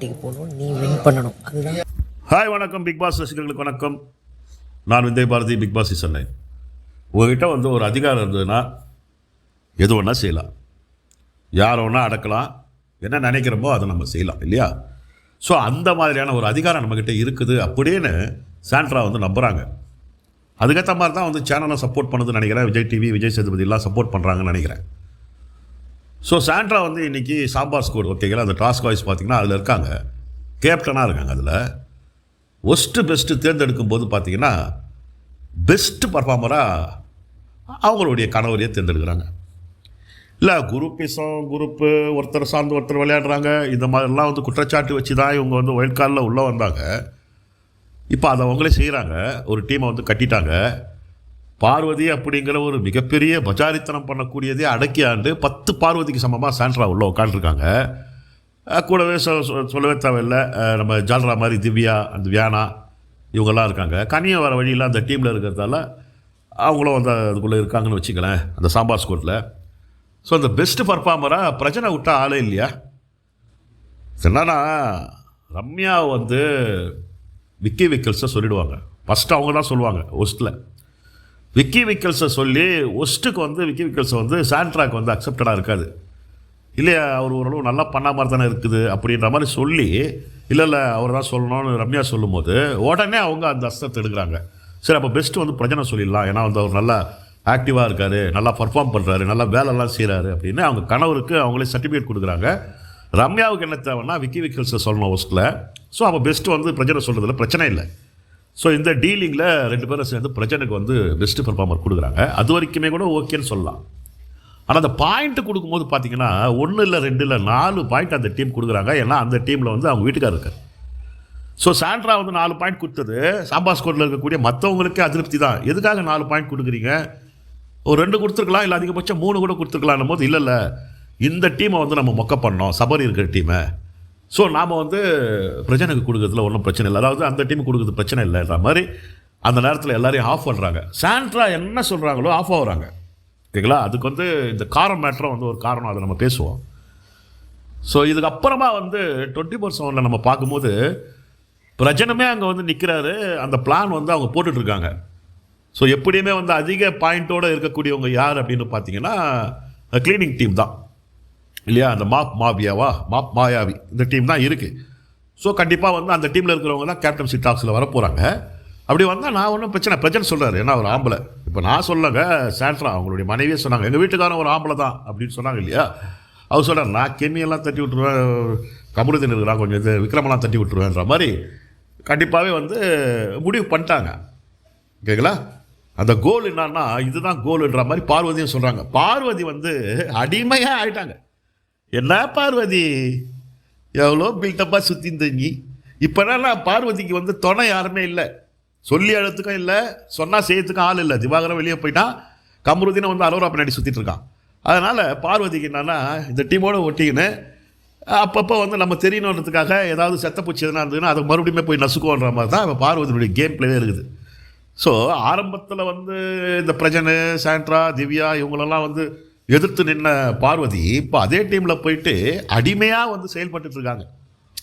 போட்டிக்கு போகணும். நீ வின் பண்ணணும். அதுதான். ஹாய் வணக்கம். பிக் பாஸ் ரசிகர்களுக்கு வணக்கம். நான் விஜய் பாரதி பிக் பாஸ் சென்னை உங்ககிட்ட வந்து ஒரு அதிகாரம் இருந்ததுன்னா எது வேணால் செய்யலாம். யார் வேணால் அடக்கலாம். என்ன நினைக்கிறோமோ அதை நம்ம செய்யலாம் இல்லையா? ஸோ அந்த மாதிரியான ஒரு அதிகாரம் நம்மக்கிட்ட இருக்குது அப்படின்னு சாண்ட்ரா வந்து நம்புகிறாங்க அதுக்கேற்ற மாதிரி தான் வந்து சேனலை சப்போர்ட் பண்ணுதுன்னு நினைக்கிறேன். விஜய் டிவி விஜய் சேதுபதிலாம் சப்போர்ட் பண்ணுறாங்கன்னு நினைக்கிறேன். ஸோ சாண்ட்ரா வந்து இன்றைக்கி சாம்பார் ஸ்கோர் ஓகேங்களா அந்த டாஸ்க் வாய்ஸ் பார்த்தீங்கன்னா அதில் இருக்காங்க. கேப்டனாக இருக்காங்க அதில். ஒஸ்ட்டு பெஸ்ட்டு தேர்ந்தெடுக்கும் போது பார்த்தீங்கன்னா பெஸ்ட்டு பர்ஃபார்மராக அவங்களுடைய கணவரையே தேர்ந்தெடுக்கிறாங்க. இல்லை குரூப்பிசம் குரூப்பு ஒருத்தர் சார்ந்து ஒருத்தர் விளையாடுறாங்க. இந்த மாதிரிலாம் வந்து குற்றச்சாட்டு வச்சு தான் இவங்க வந்து ஒயிட் கார்டில் உள்ளே வந்தாங்க. இப்போ அதை அவங்களே செய்கிறாங்க ஒரு டீமை வந்து கட்டிட்டாங்க. பார்வதி அப்படிங்கிற ஒரு மிகப்பெரிய பஜாரித்தனம் பண்ணக்கூடியதே அடக்கி ஆண்டு பத்து பார்வதிக்கு சமமாக சாண்ட்ரா உள்ளே உட்காந்துருக்காங்க கூடவே சொல்லவே தேவையில்லை. நம்ம ஜால்ரா மாதிரி திவ்யா அந்த வியானா இவங்கெல்லாம் இருக்காங்க. கனியை வர வழியில் அந்த டீமில் இருக்கிறதால அவங்களும் வந்து அதுக்குள்ளே இருக்காங்கன்னு வச்சுக்கலேன் அந்த சாம்பார் ஸ்கோட்டில் ஸோ அந்த பெஸ்ட் பர்ஃபார்மராக பிரச்சனை விட்டால் ஆளே இல்லையா? என்னன்னா ரம்யா வந்து விக்கி விக்கல்ஸை சொல்லிடுவாங்க. ஃபஸ்ட்டு அவங்க தான் சொல்லுவாங்க ஒஸ்ட்டில் விக்கி விக்கல்ஸை சொல்லி ஒஸ்ட்டுக்கு வந்து விக்கி விக்கல்ஸை வந்து சாண்ட்ராக் வந்து அக்செப்டடாக இருக்காது இல்லையா அவர் ஓரளவு நல்லா பண்ண மாதிரி தானே இருக்குது அப்படின்ற மாதிரி சொல்லி இல்லை இல்லை அவர் தான் சொல்லணும்னு ரம்யா சொல்லும்போது உடனே அவங்க அந்த அஸ்தத்தை எடுக்கிறாங்க. சரி அப்போ பெஸ்ட்டு வந்து பிரஜனை சொல்லிடலாம். ஏன்னா வந்து அவர் நல்லா ஆக்டிவாக இருக்கார் நல்லா பர்ஃபார்ம் பண்ணுறாரு நல்லா வேலைலாம் செய்கிறாரு அப்படின்னு அவங்க கணவருக்கு அவங்களே சர்டிஃபிகேட் கொடுக்குறாங்க. ரம்யாவுக்கு என்ன தேவைன்னா விக்கி விக்கல்ஸை சொல்லணும் ஒஸ்ட்டில் ஸோ அப்போ பெஸ்ட்டு வந்து பிரஜனை சொல்கிறதுல பிரச்சனை இல்லை. ஸோ இந்த டீலிங்கில் ரெண்டு பேரும் சேர்ந்து பிரச்சனைக்கு வந்து பெஸ்ட்டு பர்ஃபார்மர் கொடுக்குறாங்க. அது வரைக்குமே கூட ஓகேன்னு சொல்லலாம். ஆனால் அந்த பாயிண்ட் கொடுக்கும்போது பார்த்தீங்கன்னா ஒன்று இல்லை ரெண்டு இல்லை நாலு பாயிண்ட் அந்த டீம் கொடுக்குறாங்க. ஏன்னா அந்த டீமில் வந்து அவங்க வீட்டுக்காரர் இருக்கார். ஸோ சாண்ட்ரா வந்து நாலு பாயிண்ட் கொடுத்தது. சாம்பா ஸ்கோரில் இருக்கக்கூடிய மற்றவங்களுக்கே அதிருப்தி தான். எதுக்காக நாலு பாயிண்ட் கொடுக்குறீங்க? ஒரு ரெண்டு கொடுத்துருக்கலாம் இல்லை அதிகபட்சம் மூணு கூட கொடுத்துருக்கலான்னும் போது இல்லை இல்லை. இந்த டீமை வந்து நம்ம மொக்க பண்ணோம். சபரி இருக்கிற டீமை ஸோ நாம் வந்து பிரஜனுக்கு கொடுக்கறதுல ஒன்றும் பிரச்சனை இல்லை. அதாவது அந்த டீம் கொடுக்குறது பிரச்சனை இல்லைன்ற மாதிரி அந்த நேரத்தில் எல்லாரையும் ஆஃப் பண்ணுறாங்க சாண்ட்ரா என்ன சொல்கிறாங்களோ ஆஃப் ஆகுறாங்க. ஓகேங்களா அதுக்கு வந்து இந்த காரம் மேட்டரும் வந்து ஒரு காரணம் அதை நம்ம பேசுவோம். ஸோ இதுக்கப்புறமா வந்து டுவெண்ட்டி ஃபோர் செவனில் நம்ம பார்க்கும்போது பிரஜனமே அங்கே வந்து நிற்கிறாரு அந்த பிளான் வந்து அவங்க போட்டுட்ருக்காங்க. ஸோ எப்படியுமே வந்து அதிக பாயிண்ட்டோடு இருக்கக்கூடியவங்க யார் அப்படின்னு பார்த்தீங்கன்னா க்ளீனிங் டீம் தான். இல்லையா? அந்த மாப் மாபியாவா? மாப் மாயாவி. இந்த டீம் தான் இருக்குது ஸோ கண்டிப்பாக வந்து அந்த டீமில் இருக்கிறவங்க தான் கேப்டன்சி டாக்ஸில் வர போகிறாங்க அப்படி வந்தால் நான் ஒன்றும் பிரச்சனை பிரச்சனை சொல்கிறாரு ஏன்னா ஒரு ஆம்பளை. இப்போ நான் சொல்லங்க சாண்ட்ரா அவங்களுடைய மனைவியே சொன்னாங்க. எங்கள் வீட்டுக்காரன் ஒரு ஆம்பளை தான் அப்படின்னு சொன்னாங்க இல்லையா? அவர் சொல்கிறார் நான் கெமியெல்லாம் தட்டி விட்டுருவேன். கமருதீன் இருக்கிறான். கொஞ்சம் இது விக்ரமெல்லாம் தட்டி விட்டுருவேன்ற மாதிரி கண்டிப்பாகவே வந்து முடிவு பண்ணிட்டாங்க. ஓகேங்களா அந்த கோல் என்னன்னா இதுதான் கோலுன்ற மாதிரி பார்வதியும் சொல்கிறாங்க பார்வதி வந்து அடிமையாக ஆயிட்டாங்க. என்ன பார்வதி? எவ்வளோ பில்டப்பாக சுற்றி இருந்தீங்க இப்போ என்னன்னா பார்வதிக்கு வந்து துணை யாருமே இல்லை. சொல்லி அழுத்துக்கும் இல்லை சொன்னால் செய்யறதுக்கும் ஆள் இல்லை. திவாகரம் வெளியே போயிட்டான் கமருதீனை வந்து அரோரா பின்னாடி சுற்றிட்டு இருக்கான். அதனால் பார்வதிக்கு என்னன்னா இந்த டீமோட ஒட்டிக்கின்னு அப்பப்போ வந்து நம்ம தெரியணுன்றதுக்காக ஏதாவது செத்தப்பூச்சி எதுனா இருந்ததுன்னா அதை மறுபடியும் போய் நசுக்குவோன்ற மாதிரி தான் இப்போ பார்வதியுடைய கேம் பிளேவே இருக்குது. ஸோ ஆரம்பத்தில் வந்து இந்த பிரஜனு சாண்ட்ரா திவ்யா இவங்களெல்லாம் வந்து எதிர்த்து நின்ன பார்வதி இப்போ அதே டீமில் போயிட்டு அடிமையாக வந்து செயல்பட்டுட்டு இருக்காங்க.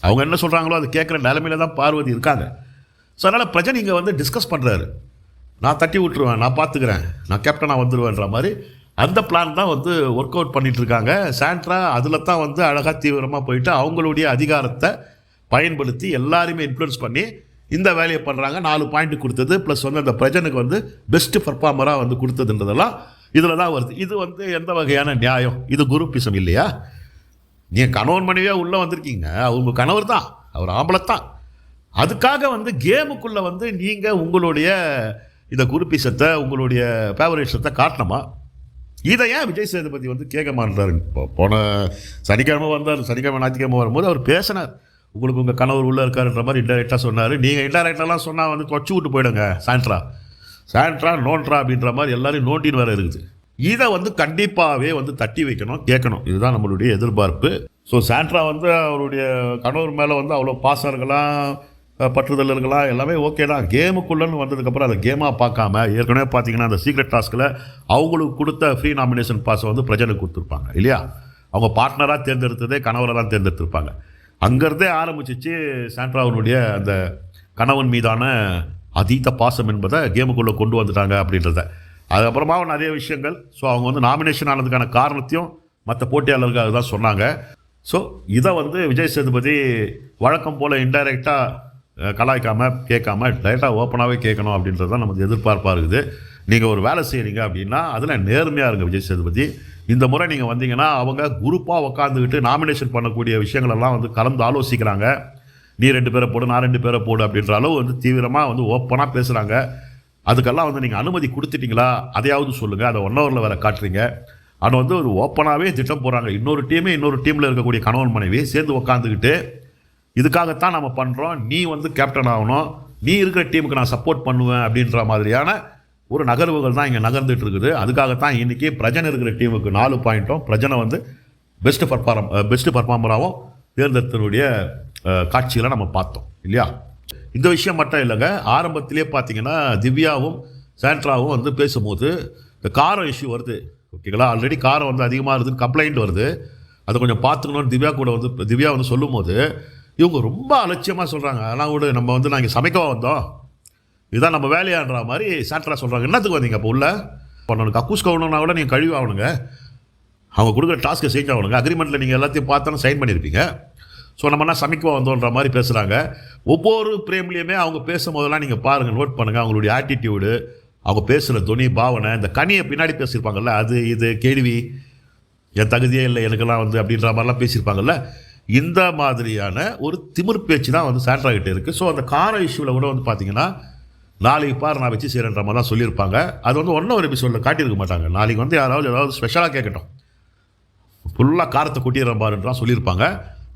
அவங்க என்ன சொல்கிறாங்களோ அது கேட்குற நிலமையில தான் பார்வதி இருக்காங்க. ஸோ அதனால் பிரஜன் இங்கே வந்து டிஸ்கஸ் பண்ணுறாரு நான் தட்டி விட்டுருவேன் நான் பார்த்துக்கிறேன் நான் கேப்டனாக வந்துடுவேன்ற மாதிரி. அந்த பிளான் தான் வந்து ஒர்க் அவுட் பண்ணிகிட்ருக்காங்க இருக்காங்க. சாண்ட்ரா அதில் தான் வந்து அழகாக தீவிரமாக போயிட்டு அவங்களுடைய அதிகாரத்தை பயன்படுத்தி எல்லாருமே இன்ஃப்ளூயன்ஸ் பண்ணி இந்த வேலையை பண்ணுறாங்க நாலு பாயிண்ட் கொடுத்தது ப்ளஸ் வந்து அந்த பிரஜனுக்கு வந்து பெஸ்ட்டு பர்ஃபார்மராக வந்து கொடுத்ததுன்றதெல்லாம் இதில் தான் வருது. இது வந்து எந்த வகையான நியாயம்? இது குரூப்பிசம் இல்லையா? நீங்கள் கணவன் மனைவியாக உள்ளே வந்திருக்கீங்க. அவங்க கணவர் தான் அவர் ஆம்பளத்தான். அதுக்காக வந்து கேமுக்குள்ளே வந்து நீங்கள் உங்களுடைய இந்த குருப்பிசத்தை உங்களுடைய ஃபேவரேஷத்தை காட்டணுமா? இதை ஏன் விஜய் சேதுபதி வந்து கேட்க மாட்டாரு? இப்போ போன சனிக்கிழமை வந்தார். சனிக்கிழமை ஞாயிற்றுக்கிழமை வரும்போது அவர் பேசினார். உங்களுக்கு உங்கள் கணவர் உள்ளே இருக்காருன்ற மாதிரி இன்டெரக்டாக சொன்னார். நீங்கள் இன்டெரக்டாலாம் சொன்னால் வந்து தொச்சு விட்டு போயிடுங்க சாயந்தரம். சாண்ட்ரா நோன்ட்ரா அப்படின்ற மாதிரி எல்லாரையும் நோண்டின்னு வேறு இருக்குது. இதை வந்து கண்டிப்பாகவே வந்து தட்டி வைக்கணும் கேட்கணும். இதுதான் நம்மளுடைய எதிர்பார்ப்பு. ஸோ சாண்ட்ரா வந்து அவருடைய கணவர் மேலே வந்து அவ்வளோ பாசம் இருக்கலாம் பற்றுதல் இருக்கலாம் எல்லாமே ஓகே தான். கேமுக்குள்ளன்னு வந்ததுக்கப்புறம் அதை கேமாக பார்க்காம ஏற்கனவே பார்த்தீங்கன்னா அந்த சீக்ரெட் டாஸ்கில் அவங்களுக்கு கொடுத்த ஃப்ரீ நாமினேஷன் பாஸை வந்து பிரஜனுக்கு கொடுத்துருப்பாங்க இல்லையா? அவங்க பார்ட்னராக தேர்ந்தெடுத்ததே கணவரை தான் தேர்ந்தெடுத்திருப்பாங்க. அங்கேருந்தே ஆரம்பிச்சிச்சு சாண்ட்ராவனுடைய அந்த கணவன் மீதான அதீத பாசம் என்பதை கேமுக்குள்ளே கொண்டு வந்துட்டாங்க அப்படின்றத. அதுக்கப்புறமா நிறைய விஷயங்கள். ஸோ அவங்க வந்து நாமினேஷன் ஆனதுக்கான காரணத்தையும் மற்ற போட்டியாளர்கள் அதுதான் சொன்னாங்க. ஸோ இதை வந்து விஜய் சேதுபதி வழக்கம் போல் இன்டைரக்டாக கலாய்க்காமல் கேட்காம டைரெக்டாக ஓப்பனாகவே கேட்கணும் அப்படின்றது தான் நமக்கு எதிர்பார்ப்பாக இருக்குது. நீங்கள் ஒரு வேலை செய்கிறீங்க அப்படின்னா அதில் நேர்மையாக இருங்க விஜய் சேதுபதி. இந்த முறை நீங்கள் வந்தீங்கன்னா அவங்க குரூப்பாக உட்காந்துக்கிட்டு நாமினேஷன் பண்ணக்கூடிய விஷயங்களெல்லாம் வந்து கலந்து ஆலோசிக்கிறாங்க. நீ ரெண்டு பேரை போடு நான் ரெண்டு பேரை போடு அப்படின்ற அளவு வந்து தீவிரமாக வந்து ஓப்பனாக பேசுகிறாங்க அதுக்கெல்லாம் வந்து நீங்கள் அனுமதி கொடுத்துட்டீங்களா? அதையாவது சொல்லுங்கள் அதை ஒன் ஹவரில் வேறு காட்டுறீங்க. ஆனால் வந்து ஒரு ஓப்பனாகவே திட்டம் போடுறாங்க. இன்னொரு டீமே இன்னொரு டீமில் இருக்கக்கூடிய கணவன் மனைவி சேர்ந்து உட்காந்துக்கிட்டு இதுக்காகத்தான் நம்ம பண்ணுறோம் நீ வந்து கேப்டன் ஆகணும். நீ இருக்கிற டீமுக்கு நான் சப்போர்ட் பண்ணுவேன் அப்படின்ற மாதிரியான ஒரு நகர்வுகள் தான் இங்கே நகர்ந்துட்டு இருக்குது. அதுக்காகத்தான் இன்றைக்கி பிரஜனை இருக்கிற டீமுக்கு நாலு பாயிண்ட்டும் பிரஜனை வந்து பெஸ்ட்டு பர்ஃபார்ம் பெஸ்ட்டு பர்ஃபார்மராகவும் தேர்ந்தெடுத்தனுடைய காட்சிகளை நம்ம பார்த்தோம் இல்லையா? இந்த விஷயம் மட்டும் இல்லைங்க. ஆரம்பத்திலே பார்த்தீங்கன்னா திவ்யாவும் சாண்ட்ராவும் வந்து பேசும்போது இந்த காரம் இஷ்யூ வருது ஓகேங்களா? ஆல்ரெடி காரம் வந்து அதிகமாக இருக்குதுன்னு கம்ப்ளைண்ட் வருது. அதை கொஞ்சம் பார்த்துக்கணும்னு திவ்யா கூட வந்து திவ்யா வந்து சொல்லும்போது இவங்க ரொம்ப அலட்சியமாக சொல்கிறாங்க அதெல்லாம் கூட நம்ம வந்து நாங்கள் சமைக்கவா வந்தோம். இதுதான் நம்ம வேலையான்ற மாதிரி சாண்ட்ரா சொல்கிறாங்க என்னத்துக்கு வந்தீங்க அப்போ உள்ள? பண்ணணும் கக்கூஸ் கவுனா கூட நீங்கள் கழிவு ஆகணுங்க. அவங்க கொடுக்குற டாஸ்க்கை செஞ்சு ஆகணுங்க அக்ரிமெண்ட்டில் நீங்கள் எல்லாத்தையும் பார்த்தாலும் சைன் பண்ணியிருப்பீங்க ஸோ நம்ம என்ன சமைக்க வந்தோன்ற மாதிரி பேசுகிறாங்க ஒவ்வொரு பிரேம்லேயுமே அவங்க பேசும்போதெல்லாம் நீங்கள் பாருங்கள் நோட் பண்ணுங்கள் அவங்களுடைய ஆட்டிடியூடு அவங்க பேசுகிற துணி பாவனை இந்த கனியை பின்னாடி பேசியிருப்பாங்கல்ல அது இது கேள்வி என் தகுதியே இல்லை எனக்கெல்லாம் வந்து அப்படின்ற மாதிரிலாம் பேசியிருப்பாங்கல்ல. இந்த மாதிரியான ஒரு திமிர் பேச்சு தான் வந்து சாண்ட்ராகிட்ட இருக்குது ஸோ அந்த கார இஷ்யூவில் கூட வந்து பார்த்தீங்கன்னா நாளைக்கு பார் நான் வச்சு செய்கிறேன்ற மாதிரி தான் சொல்லியிருப்பாங்க. அது வந்து ஒன்றும் ஒரு எபிசோடில் காட்டியிருக்க மாட்டாங்க. நாளைக்கு வந்து யாராவது ஏதாவது ஸ்பெஷலாக கேட்கட்டும் ஃபுல்லாக காரத்தை கொட்டிடுற பாருன்றான் சொல்லியிருப்பாங்க.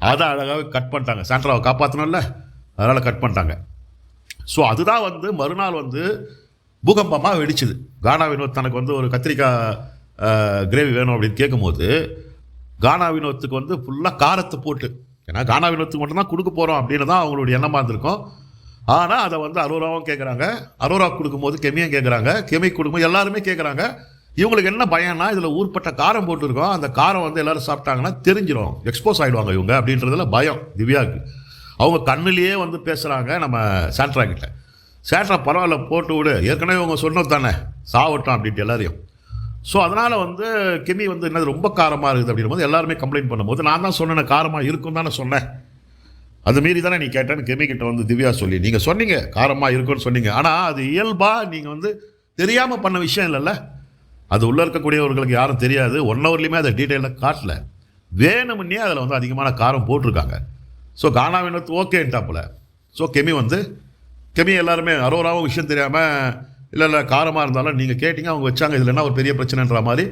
அதை அழகாகவே கட் பண்ணிட்டாங்க. சாண்ட்ராவை காப்பாற்றணும்ல அதனால் கட் பண்ணிட்டாங்க. ஸோ அதுதான் வந்து மறுநாள் வந்து பூகம்பமாக வெடிச்சுது. கானா வினோத் தனக்கு வந்து ஒரு கத்திரிக்காய் கிரேவி வேணும் அப்படின்னு கேட்கும்போது கானா வினோத்துக்கு வந்து ஃபுல்லாக காரத்தை போட்டு ஏன்னா கானா வினோத்துக்கு மட்டும்தான் கொடுக்க போகிறோம் அப்படின்னு தான் அவங்களுடைய எண்ணமாக இருந்திருக்கும். ஆனால் அதை வந்து அரோராவும் கேட்குறாங்க அரோரா கொடுக்கும்போது கெமியும் கேட்குறாங்க கெமி கொடுக்கும்போது எல்லாருமே கேட்குறாங்க இவங்களுக்கு என்ன பயம்னா இதில் ஊர்பட்ட காரம் போட்டிருக்கோம். அந்த காரம் வந்து எல்லாரும் சாப்பிட்டாங்கன்னா தெரிஞ்சிடும் எக்ஸ்போஸ் ஆகிடுவாங்க இவங்க அப்படின்றதுல பயம் திவ்யாவுக்கு. அவங்க கண்ணுலேயே வந்து பேசுகிறாங்க நம்ம சாண்ட்ரா கிட்ட. சேட்ரா பரவாயில்ல போட்டு விடு. ஏற்கனவே இவங்க சொன்னது தானே சாவட்டும் அப்படின்ட்டு எல்லாரையும். ஸோ அதனால் வந்து கெமி வந்து என்னது ரொம்ப காரமாக இருக்குது அப்படின்னும் போது எல்லாருமே கம்ப்ளைண்ட் பண்ணும்போது நான் தான் சொன்னேன் காரமாக இருக்கும் தானே சொன்னேன். அது மீறி தானே நீ கேட்டேன்னு கெமி கிட்ட வந்து திவ்யா சொல்லி நீங்கள் சொன்னீங்க காரமாக இருக்குன்னு சொன்னீங்க. ஆனால் அது இயல்பாக நீங்கள் வந்து தெரியாமல் பண்ண விஷயம் இல்லைல்ல. அது உள்ளே இருக்கக்கூடியவர்களுக்கு யாரும் தெரியாது. ஒன் ஹவர்லேயுமே அதை டீட்டெயிலாக காட்டல. வேணுமுன்னே அதில் வந்து அதிகமான காரம் போட்டிருக்காங்க. ஸோ கானா வினோத் ஓகேன்ட்டாப்புல ஸோ கெமி வந்து கெமி எல்லாருமே அரோராவும் விஷயம் தெரியாமல் இல்லை இல்லை காரமாக இருந்தாலும் நீங்கள் கேட்டிங்க அவங்க வச்சாங்க இதில் என்ன ஒரு பெரிய பிரச்சனைன்ற மாதிரி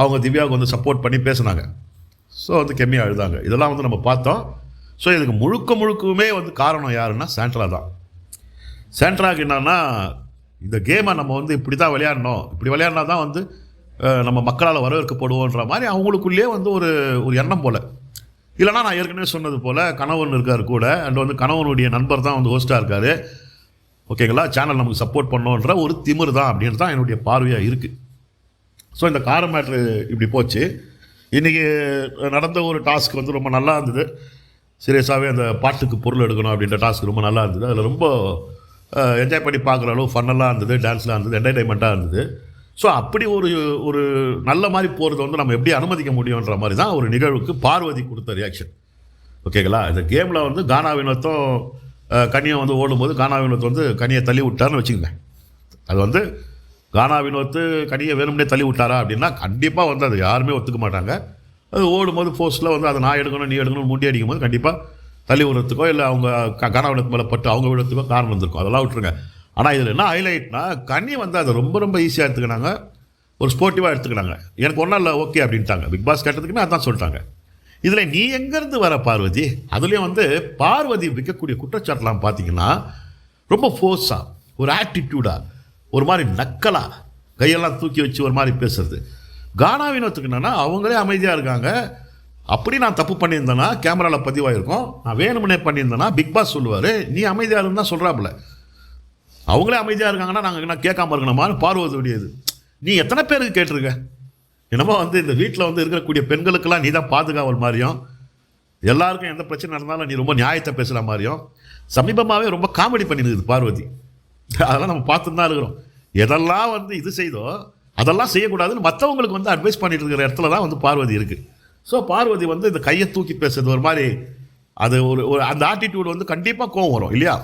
அவங்க திவ்யாவுக்கு வந்து சப்போர்ட் பண்ணி பேசுனாங்க. ஸோ வந்து கெமி அழுதாங்க. இதெல்லாம் வந்து நம்ம பார்த்தோம். ஸோ இதுக்கு முழுக்க முழுக்கவுமே வந்து காரணம் யாருன்னா சாண்ட்ரா தான். சாண்ட்ராக்கு என்னன்னா இந்த கேமை நம்ம வந்து இப்படி தான் விளையாடணும். இப்படி விளையாடினா தான் வந்து நம்ம மக்களால் வரவேற்கப்படுவோன்ற மாதிரி அவங்களுக்குள்ளேயே வந்து ஒரு ஒரு எண்ணம் போல். இல்லைனா நான் ஏற்கனவே சொன்னது போல் கணவன் இருக்கார் கூட அண்ட் வந்து கணவனுடைய நண்பர் தான் வந்து ஹோஸ்ட்டாக இருக்கார். ஓகேங்களா? சேனல் நமக்கு சப்போர்ட் பண்ணோன்ற ஒரு திமிர் தான் அப்படின்னு தான் என்னுடைய பார்வையாக இருக்குது ஸோ இந்த கார மேட்ரு இப்படி போச்சு. இன்றைக்கி நடந்த ஒரு டாஸ்க் வந்து ரொம்ப நல்லா இருந்தது. சீரியஸாகவே அந்த பாட்டுக்கு பொருள் எடுக்கணும் அப்படின்ற டாஸ்க் ரொம்ப நல்லா இருந்தது. அதில் ரொம்ப என்ஜாய் பண்ணி பார்க்குற அளவு ஃபன்னெல்லாம் இருந்தது டான்ஸ்லாம் இருந்தது என்டர்டைன்மெண்ட்டாக இருந்தது. ஸோ அப்படி ஒரு ஒரு நல்ல மாதிரி போகிறத வந்து நம்ம எப்படி அனுமதிக்க முடியுன்ற மாதிரி தான் ஒரு நிகழ்வுக்கு பார்வதி கொடுத்த ரியாக்ஷன் ஓகேங்களா இந்த கேமில் வந்து கானா வினோத்தும் கனியை வந்து ஓடும்போது கானா வினோத் வந்து கனியை தள்ளி விட்டார்னு வச்சுக்கோங்க. அது வந்து கானா வினோத்து கனியை வேணும்னே தள்ளி விட்டாரா அப்படின்னா கண்டிப்பாக வந்து அது யாருமே ஒத்துக்க மாட்டாங்க. அது ஓடும்போது போஸ்ட்டில் வந்து அதை நான் எடுக்கணும் நீ எடுக்கணும் முண்டி அடிக்கும்போது கண்டிப்பாக தள்ளி விடுறதுக்கோ இல்லை அவங்க க- கானா மேலே பட்டு அவங்க விடுறதுக்கோ காரணம் வந்திருக்கும் அதெல்லாம் விட்டுருங்க. ஆனால் இதில் என்ன ஹைலைட்னா கனி வந்து அதை ரொம்ப ரொம்ப ஈஸியாக எடுத்துக்கினாங்க. ஒரு ஸ்போர்ட்டிவாக எடுத்துக்கினாங்க. எனக்கு ஒன்றும் இல்லை ஓகே அப்படின்ட்டாங்க. பிக் பாஸ் கேட்டதுக்குமே அதான் சொல்லிட்டாங்க. இதில் நீ எங்கேருந்து வர பார்வதி? அதுலேயும் வந்து பார்வதி விற்கக்கூடிய குற்றச்சாட்டுலாம் பார்த்தீங்கன்னா ரொம்ப ஃபோர்ஸாக ஒரு ஆட்டிடியூடாக ஒரு மாதிரி நக்கலாக கையெல்லாம் தூக்கி வச்சு ஒரு மாதிரி பேசுறது. கானா வினோத்துக்கு அவங்களே அமைதியாக இருக்காங்க. அப்படி நான் தப்பு பண்ணியிருந்தேன்னா கேமராவில் பதிவாயிருக்கும். நான் வேணும்னே பண்ணியிருந்தேன்னா பிக் பாஸ் சொல்லுவார். நீ அமைதியாக இருந்தால் சொல்கிறாப்புல அவங்களே அமைதியாக இருக்காங்கன்னா நாங்கள் நான் கேட்காம இருக்கணுமான்னு பார்வது முடியாது நீ எத்தனை பேருக்கு கேட்டிருக்க? என்னமோ வந்து இந்த வீட்டில் வந்து இருக்கக்கூடிய பெண்களுக்கெல்லாம் நீ தான் பாதுகாவல் மாதிரியும் எல்லாருக்கும் எந்த பிரச்சனை நடந்தாலும் நீ ரொம்ப நியாயத்தை பேசுகிற மாதிரியும் சமீபமாகவே ரொம்ப காமெடி பண்ணிடுது பார்வதி. அதெல்லாம் நம்ம பார்த்துட்டு தான் இருக்கிறோம். எதெல்லாம் வந்து இது செய்தோ அதெல்லாம் செய்யக்கூடாதுன்னு மற்றவங்களுக்கு வந்து அட்வைஸ் பண்ணிட்டு இருக்கிற இடத்துல தான் வந்து பார்வதி இருக்குது ஸோ பார்வதி வந்து இந்த கையை தூக்கி பேசுறது ஒரு மாதிரி அது ஒரு ஒரு அந்த ஆட்டிடியூடு வந்து கண்டிப்பாக கோவம் வரும் இல்லையா?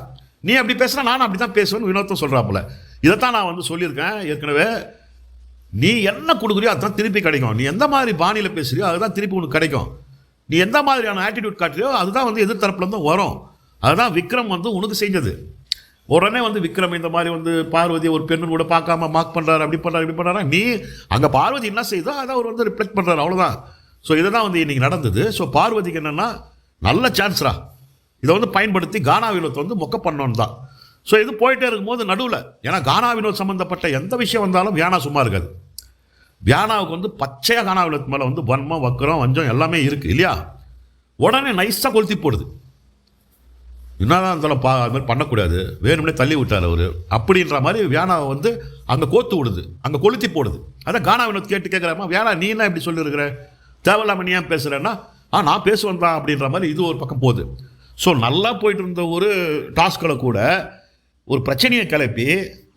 நீ அப்படி பேசுனா நானும் அப்படி தான் பேசுவேன்னு வினோத்தம் சொல்கிறாப்புல இதைத்தான் நான் வந்து சொல்லியிருக்கேன் ஏற்கனவே. நீ என்ன கொடுக்குறியோ அதுதான் திருப்பி கிடைக்கும். நீ எந்த மாதிரி பாணியில் பேசுறியோ அதுதான் திருப்பி உனக்கு கிடைக்கும். நீ எந்த மாதிரியான ஆட்டிடியூட் காட்டுறியோ அதுதான் வந்து எதிர்த்தரப்புலேருந்து வரும். அதுதான் விக்ரம் வந்து உனக்கு செஞ்சது. உடனே வந்து விக்ரம் இந்த மாதிரி வந்து பார்வதி ஒரு பெண்ணு கூட பார்க்காம மார்க் பண்ணுறாரு அப்படி பண்ணுறாரு இப்படி பண்ணுறாரு நீ அங்கே பார்வதி என்ன செய்தோ அதை அவர் வந்து ரிஃப்ளெக்ட் பண்ணுறாரு அவ்வளோதான் ஸோ இதெல்லாம் வந்து இன்றைக்கி நடந்தது. ஸோ பார்வதிக்கு என்னென்னா நல்ல சான்ஸ்ரா இதை வந்து பயன்படுத்தி கானா வினோத் வந்து மொக்க பண்ணோன்னு தான். ஸோ இது போயிட்டே இருக்கும்போது நடுவில் ஏன்னா கானா வினோத் சம்மந்தப்பட்ட எந்த விஷயம் வந்தாலும் வியானா சும்மா இருக்காது. வியானாவுக்கு வந்து பச்சையாக கானா வினோத் மேலே வந்து வன்மம் வக்கரம் வஞ்சம் எல்லாமே இருக்குது இல்லையா? உடனே நைஸாக கொளுத்தி போடுது. என்னதான் இருந்தாலும் பா அது மாதிரி பண்ணக்கூடாது. வேணும்னே தள்ளி விட்டார் அவர். அப்படின்ற மாதிரி வியானாவை வந்து அங்கே கோத்து விடுது. அங்கே கொளுத்தி போடுது. அதான் கானா வினோத் கேட்டு கேட்குறாமா வியானா நீ என்ன இப்படி சொல்லியிருக்கிற தேவையில்லாமல் நீ ஏன் பேசுகிறேன்னா ஆ நான் பேசுவேன் தான் அப்படின்ற மாதிரி இது ஒரு பக்கம் போகுது. ஸோ நல்லா போயிட்டு இருந்த ஒரு டாஸ்களை கூட ஒரு பிரச்சனையை கிளப்பி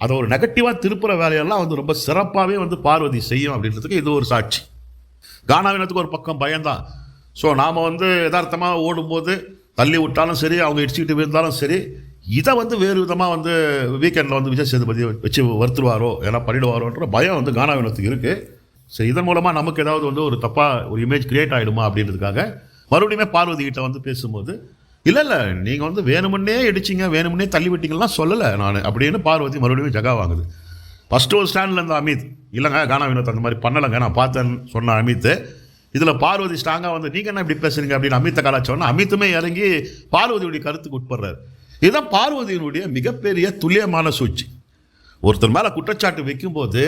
அதை ஒரு நெகட்டிவாக திருப்புற வேலையெல்லாம் வந்து ரொம்ப சிறப்பாகவே வந்து பார்வதி செய்யும் அப்படின்றதுக்கு இது ஒரு சாட்சி. கானாவினத்துக்கு ஒரு பக்கம் பயம்தான். ஸோ நாம் வந்து யதார்த்தமாக ஓடும்போது தள்ளி விட்டாலும் சரி அவங்க இடிச்சுக்கிட்டு விழுந்தாலும் சரி இதை வந்து வேறு விதமாக வந்து வீக்கெண்டில் வந்து விஜய் சேதுபதி வச்சு வருத்துருவாரோ ஏன்னா பண்ணிடுவாரோன்ற பயம் வந்து கானாவினத்துக்கு இருக்குது சரி இதன் மூலமாக நமக்கு ஏதாவது வந்து ஒரு தப்பாக ஒரு இமேஜ் கிரியேட் ஆகிடுமா அப்படின்றதுக்காக மறுபடியுமே பார்வதி கிட்ட வந்து பேசும்போது இல்லை இல்லை நீங்கள் வந்து வேணுமுன்னே இடிச்சிங்க வேணுமுன்னே தள்ளி விட்டீங்கலாம் சொல்லலை நான் அப்படின்னு பார்வதி மறுபடியும் ஜகா வாங்குது. ஃபஸ்ட்டு ஒரு ஸ்டாண்டில் இருந்த அமித் இல்லைங்க கானா வினோத் அந்த மாதிரி பண்ணலைங்க நான் பார்த்தேன்னு சொன்ன அமித் இதில் பார்வதி ஸ்ட்ராங்காக வந்து நீங்கள் என்ன இப்படி பேசுறீங்க? அப்படின்னு அமித்தை கலாச்சோன்னா அமித்துமே இறங்கி பார்வதியுடைய கருத்துக்கு உட்படுறாரு. இதுதான் பார்வதியினுடைய மிகப்பெரிய துல்லியமான சூழ்ச்சி. ஒருத்தர் மேலே குற்றச்சாட்டு வைக்கும்போது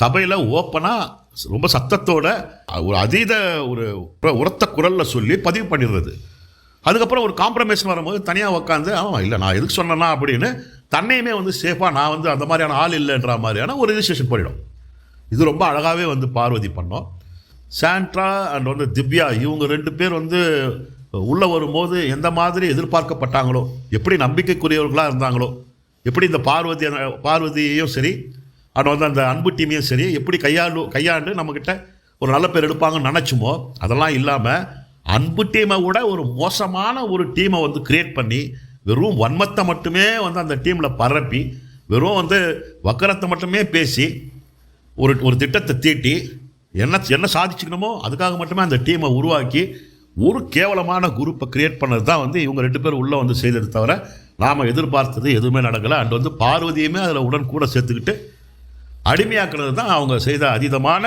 சபையில் ஓப்பனாக ரொம்ப சத்தத்தோட ஒரு அதீத ஒரு உரத்த குரலில் சொல்லி பதிவு பண்ணிடுறது. அதுக்கப்புறம் ஒரு காம்ப்ரமைஸ் வரும்போது தனியாக உட்காந்து ஆமாம் இல்லை நான் எதுக்கு சொன்னேன்னா? அப்படின்னு தன்னையுமே வந்து சேஃபாக நான் வந்து அந்த மாதிரியான ஆள் இல்லைன்ற மாதிரியான ஒரு ரிஜிஸ்ட்ரேஷன் போயிடும் இது ரொம்ப அழகாகவே வந்து பார்வதி பண்ணோம். சாண்ட்ரா அண்ட் வந்து திவ்யா இவங்க ரெண்டு பேர் வந்து உள்ளே வரும்போது எந்த மாதிரி எதிர்பார்க்கப்பட்டாங்களோ எப்படி நம்பிக்கைக்குரியவர்களாக இருந்தாங்களோ எப்படி இந்த பார்வதி பார்வதியையும் சரி அண்ட் வந்து அந்த அன்பு டீமையும் சரி எப்படி கையாண்டு கையாண்டு நம்மக்கிட்ட ஒரு நல்ல பேர் எடுப்பாங்கன்னு நினச்சுமோ அதெல்லாம் இல்லாமல் அன்பு டீமை விட ஒரு மோசமான ஒரு டீமை வந்து கிரியேட் பண்ணி வெறும் வன்மத்தை மட்டுமே வந்து அந்த டீமில் பரப்பி வெறும் வந்து வக்கரத்தை மட்டுமே பேசி ஒரு ஒரு திட்டத்தை தீட்டி என்ன என்ன சாதிச்சுக்கணுமோ அதுக்காக மட்டுமே அந்த டீமை உருவாக்கி ஒரு கேவலமான குரூப்பை கிரியேட் பண்ணது தான் வந்து இவங்க ரெண்டு பேரும் உள்ளே வந்து செய்தது தவிர நாம் எதிர்பார்த்தது எதுவுமே நடக்கலை. அண்ட் வந்து பார்வதியுமே அதில் உடன் கூட சேர்த்துக்கிட்டு அடிமையாக்குறது தான் அவங்க செய்த அதீதமான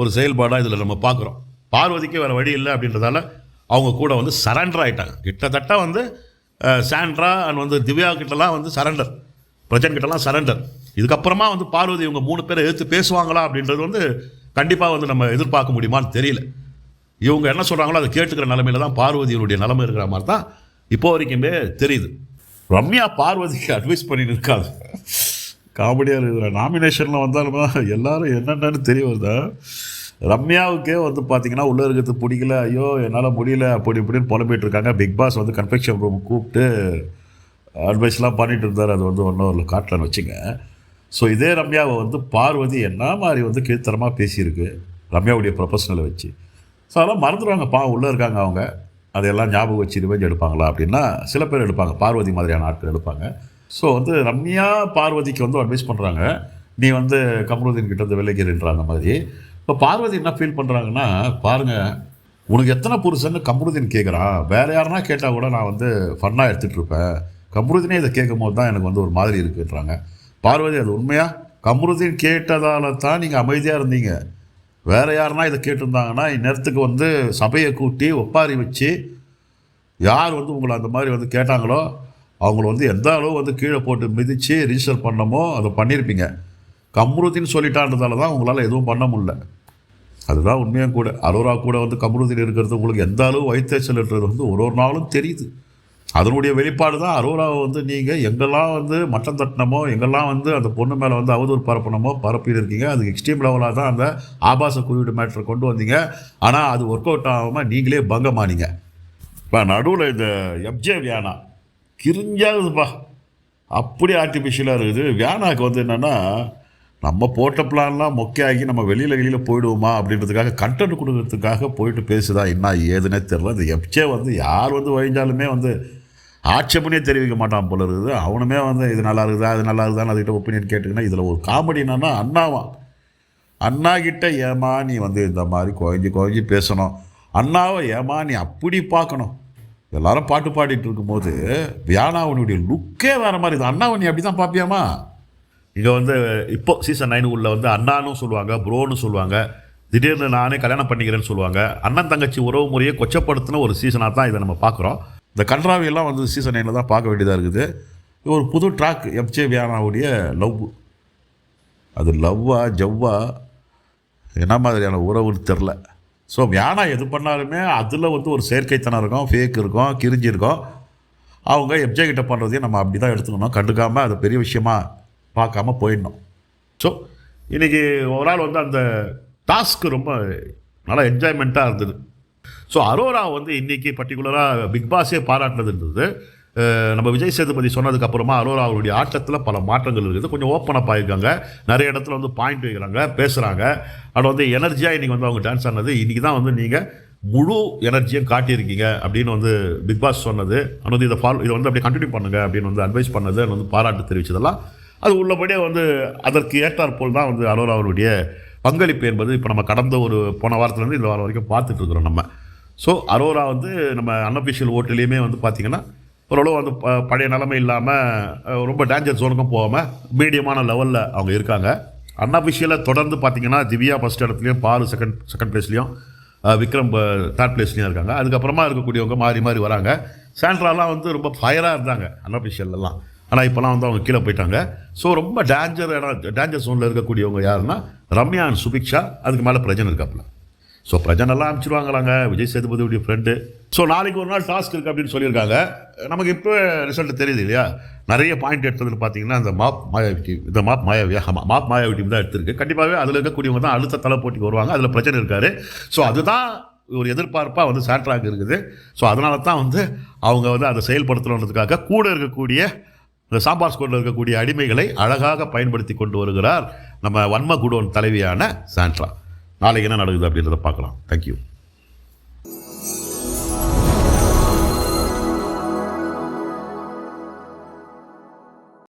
ஒரு செயல்பாடாக இதில் நம்ம பார்க்குறோம் பார்வதிக்கு வேறு வழி இல்லை அப்படின்றதால அவங்க கூட வந்து சரண்டர் ஆகிட்டாங்க கிட்டத்தட்ட வந்து சாண்ட்ரா அண்ட் வந்து திவ்யா கிட்டலாம் வந்து சரண்டர் பிரஜன் கிட்டலாம் சரண்டர் இதுக்கப்புறமா வந்து பார்வதி இவங்க மூணு பேரை எதிர்த்து பேசுவாங்களா அப்படின்றது வந்து கண்டிப்பாக வந்து நம்ம எதிர்பார்க்க முடியுமான்னு தெரியல. இவங்க என்ன சொல்கிறாங்களோ அதை கேட்டுக்கிற நிலமையில தான் பார்வதியினுடைய நிலைமை இருக்கிற மாதிரி தான் இப்போ வரைக்குமே தெரியுது. ரம்யா பார்வதிக்கு அட்வைஸ் பண்ணிட்டு இருக்காது. காமெடியாக இருக்கிற நாமினேஷனில் வந்தாலும் எல்லாரும் என்னென்னு தெரிய வருதா? ரம்யாவுக்கே வந்து பார்த்தீங்கன்னா உள்ளே இருக்கிறது பிடிக்கல. ஐயோ என்னால் முடியல அப்படி இப்படின்னு புலம்பிகிட்டு இருக்காங்க. பிக் பாஸ் வந்து கன்ஃபெக்ஷன் ரூம் கூப்பிட்டு அட்வைஸ்லாம் பண்ணிட்டு இருந்தார். அது வந்து ஒன்றும் ஒரு காட்டலன்னு வச்சுங்க. ஸோ இதே ரம்யாவை வந்து பார்வதி என்ன மாதிரி வந்து கீழ்த்தரமாக பேசியிருக்கு ரம்யாவுடைய ப்ரொஃபஷனலை வச்சு. ஸோ அதெல்லாம் மறந்துடுவாங்க பா உள்ளே இருக்காங்க அவங்க. அதையெல்லாம் ஞாபகம் வச்சு ரிவெஞ்ச் எடுப்பாங்களா அப்படின்னா சில பேர் எடுப்பாங்க. பார்வதி மாதிரியான ஆட்கள் எடுப்பாங்க. ஸோ வந்து ரம்யா பார்வதிக்கு வந்து அட்வைஸ் பண்ணுறாங்க நீ வந்து கமருதீன் கிட்ட வந்து விலகிறன்ற அந்த மாதிரி. இப்போ பார்வதி என்ன ஃபீல் பண்ணுறாங்கன்னா பாருங்கள் உனக்கு எத்தனை புருஷன்னு கமருதீன் கேட்குறான் வேறு யாருனா கேட்டால் கூட நான் வந்து ஃபன்னாக எடுத்துகிட்டு இருப்பேன். கமருதீனே இதை கேட்கும் போது தான் எனக்கு வந்து ஒரு மாதிரி இருக்குன்றாங்க. பார்வதி அது உண்மையாக கமருதீன் கேட்டதால் தான் நீங்கள் அமைதியாக இருந்தீங்க. வேறு யாருனா இதை கேட்டிருந்தாங்கன்னா இந்நேரத்துக்கு வந்து சபையை கூட்டி ஒப்பாரி வச்சு யார் வந்து உங்களை அந்த மாதிரி வந்து கேட்டாங்களோ அவங்கள வந்து எந்த அளவு வந்து கீழே போட்டு மிதித்து ரிஜிஸ்டர் பண்ணமோ அதை பண்ணியிருப்பீங்க. கம்ருதீன் சொல்லிட்டான்றதால தான் உங்களால் எதுவும் பண்ண முடியல. அதுதான் உண்மையாக கூட. அரோரா கூட வந்து கம்ருதீன் இருக்கிறது உங்களுக்கு எந்த அளவு வைத்தேச்சல்ன்றது வந்து ஒரு ஒரு நாளும் தெரியுது. அதனுடைய வெளிப்பாடு தான் அரோராவை வந்து நீங்கள் எங்கெல்லாம் வந்து மட்டம் தட்டினமோ எங்கெல்லாம் வந்து அந்த பொண்ணு மேலே வந்து அவதூறு பரப்பணுமோ பரப்பிட்டு இருக்கீங்க. அது எக்ஸ்ட்ரீம் லெவலாக தான் அந்த ஆபாச குறியீடு மேட்ரை கொண்டு வந்தீங்க. ஆனால் அது ஒர்க் அவுட் ஆகாமல் நீங்களே பங்கமானீங்க. இப்போ நடுவில் இந்த எப்ஜே வியானா கிரிஞ்சாகுதுப்பா அப்படி ஆர்டிஃபிஷியலாக இருக்குது. வேனாக்கு வந்து என்னென்னா நம்ம போட்ட பிளான்லாம் மொக்கையாகி நம்ம வெளியில் வெளியில் போயிடுவோமா அப்படின்றதுக்காக கண்டென்ட் கொடுக்கறதுக்காக போயிட்டு பேசுதா என்ன ஏதுன்னே தெரில இந்த எப்சே வந்து யார் வந்து வழிஞ்சாலுமே வந்து ஆட்சேபனே தெரிவிக்க மாட்டான் போல இருக்குது. அவனுமே வந்து இது நல்லா இருக்குதா அது நல்லா இருக்குதான்னு அதுக்கிட்ட ஒப்பீனியன் கேட்டுக்கினா இதில் ஒரு காமெடி என்னன்னா அண்ணாவான் அண்ணா கிட்ட ஏமா நீ வந்து இந்த மாதிரி குறைஞ்சி குறைஞ்சி பேசணும். அண்ணாவை ஏமா நீ அப்படி பார்க்கணும். எல்லாரும் பாட்டு பாடிட்டு இருக்கும்போது வியானாவனுடைய லுக்கே வேறு மாதிரி இது அண்ணாவை அப்படி தான் பார்ப்பியாமா இங்கே வந்து இப்போ சீசன் நைன் உள்ள வந்து அண்ணானும் சொல்லுவாங்க ப்ரோன்னு சொல்லுவாங்க. திடீர்னு நானே கல்யாணம் பண்ணிக்கிறேன்னு சொல்லுவாங்க. அண்ணன் தங்கச்சி உறவு முறையை கொச்சப்படுத்தின ஒரு சீசனாக தான் இதை நம்ம பார்க்குறோம். இந்த கன்றாவியெல்லாம் வந்து சீசன் நைனில் தான் பார்க்க வேண்டியதாக இருக்குது. ஒரு புது ட்ராக் எப்ஜே வியானாவுடைய லவ் அது லவ்வா ஜவ்வா என்ன மாதிரியான உறவுன்னு தெரில ஸோ வியானா எது பண்ணாலுமே அதில் வந்து ஒரு செயற்கைத்தனம் இருக்கும் ஃபேக் இருக்கும் கிரிஞ்சி இருக்கும். அவங்க எப்ஜே கிட்ட பண்ணுறதையும் நம்ம அப்படி தான் எடுத்துக்கணும். கண்டுக்காமல் அது பெரிய விஷயமா பார்க்காம போயிடணும். ஸோ இன்றைக்கி ஒரு ஆள் வந்து அந்த டாஸ்க்கு ரொம்ப நல்லா என்ஜாய்மெண்ட்டாக இருந்தது. ஸோ அரோரா வந்து இன்றைக்கி பர்டிகுலராக பிக் பாஸே பாராட்டினது இருந்தது. நம்ம விஜய் சேதுபதி சொன்னதுக்கப்புறமா அரோரா அவருடைய ஆட்டத்தில் பல மாற்றங்கள் இருக்குது. கொஞ்சம் ஓப்பன் அப் ஆகிருக்காங்க நிறைய இடத்துல வந்து பாயிண்ட் வைக்கிறாங்க பேசுகிறாங்க அது வந்து எனர்ஜியாக இன்றைக்கி வந்து அவங்க டான்ஸ் ஆனது இன்றைக்கி தான் வந்து நீங்கள் முழு எனர்ஜியும் காட்டியிருக்கீங்க அப்படின்னு வந்து பிக் பாஸ் சொன்னது. அது வந்து இதை ஃபாலோ இதை வந்து அப்படியே கண்டினியூ பண்ணுங்க அப்படின்னு வந்து அட்வைஸ் பண்ணது அது வந்து பாராட்டு தெரிவித்ததெல்லாம் அது உள்ளபடியே வந்து அதற்கு ஏற்றாற்போல் தான் வந்து அரோரா அவருடைய பங்களிப்பு என்பது இப்போ நம்ம கடந்த ஒரு போன வாரத்துலேருந்து இந்த வாரம் வரைக்கும் பார்த்துட்டு இருக்கிறோம் நம்ம. ஸோ அரோரா வந்து நம்ம அன்அஃபிஷியல் ஓட்டுலேயுமே வந்து பார்த்திங்கன்னா ஓரளவு வந்து ப- பழைய நிலைமை இல்லாமல் ரொம்ப டேஞ்சர் ஜோனுக்கும் போகாமல் மீடியமான லெவலில் அவங்க இருக்காங்க. அன்அஃபிஷியலாக தொடர்ந்து பார்த்தீங்கன்னா திவ்யா ஃபஸ்ட் இடத்துலையும் பாரு செகண்ட் செகண்ட் பிளேஸ்லையும் விக்ரம் தேர்ட் பிளேஸ்லையும் இருக்காங்க. அதுக்கப்புறமா இருக்கக்கூடியவங்க மாறி மாறி வராங்க. சாண்ட்ராலாம் வந்து ரொம்ப ஃபயராக இருந்தாங்க அன்அஃபிஷியல்லாம் ஆனால் இப்போலாம் வந்து அவங்க கீழே போயிட்டாங்க. ஸோ ரொம்ப டேஞ்சர் இடம் டேஞ்சர் ஜோனில் இருக்கக்கூடியவங்க யாருன்னா ரம்யா அண்ட் சுபிக்ஷா அதுக்கு மேலே பிரஜன் இருக்காப்புல. ஸோ பிரஜனெல்லாம் அனுப்பிச்சிருவாங்களாங்க. விஜய் சேதுபதியுடைய ஃப்ரெண்டு ஸோ நாளைக்கு ஒரு நாள் டாஸ்க் இருக்குது அப்படின்னு சொல்லியிருக்காங்க. நமக்கு இப்போ ரிசல்ட் தெரியுது இல்லையா? நிறைய பாயிண்ட் எடுத்ததுன்னு பார்த்தீங்கன்னா அந்த மாப் மாயாவி டீம் இந்த மாப் மாயாவி மாப் மாயாவி டீம் தான் எடுத்திருக்கு. கண்டிப்பாகவே அதில் இருக்கக்கூடியவங்க தான் அடுத்த தலை போட்டிக்கு வருவாங்க. அதில் பிரச்சனை இருக்காரு ஸோ அதுதான் ஒரு எதிர்பார்ப்பாக வந்து சாட்ராக் இருக்குது. ஸோ அதனால தான் வந்து அவங்க வந்து அதை செயல்படுத்தணுன்றதுக்காக கூட இருக்கக்கூடிய இந்த சாம்பார் ஸ்கூலில் இருக்கக்கூடிய அடிமைகளை அழகாக பயன்படுத்தி கொண்டு வருகிறார் நம்ம வன்ம குடோன் தலைவியான சாண்ட்ரா நாளைக்கு என்ன நடக்குது அப்படின்றத பார்க்கலாம். தேங்க்யூ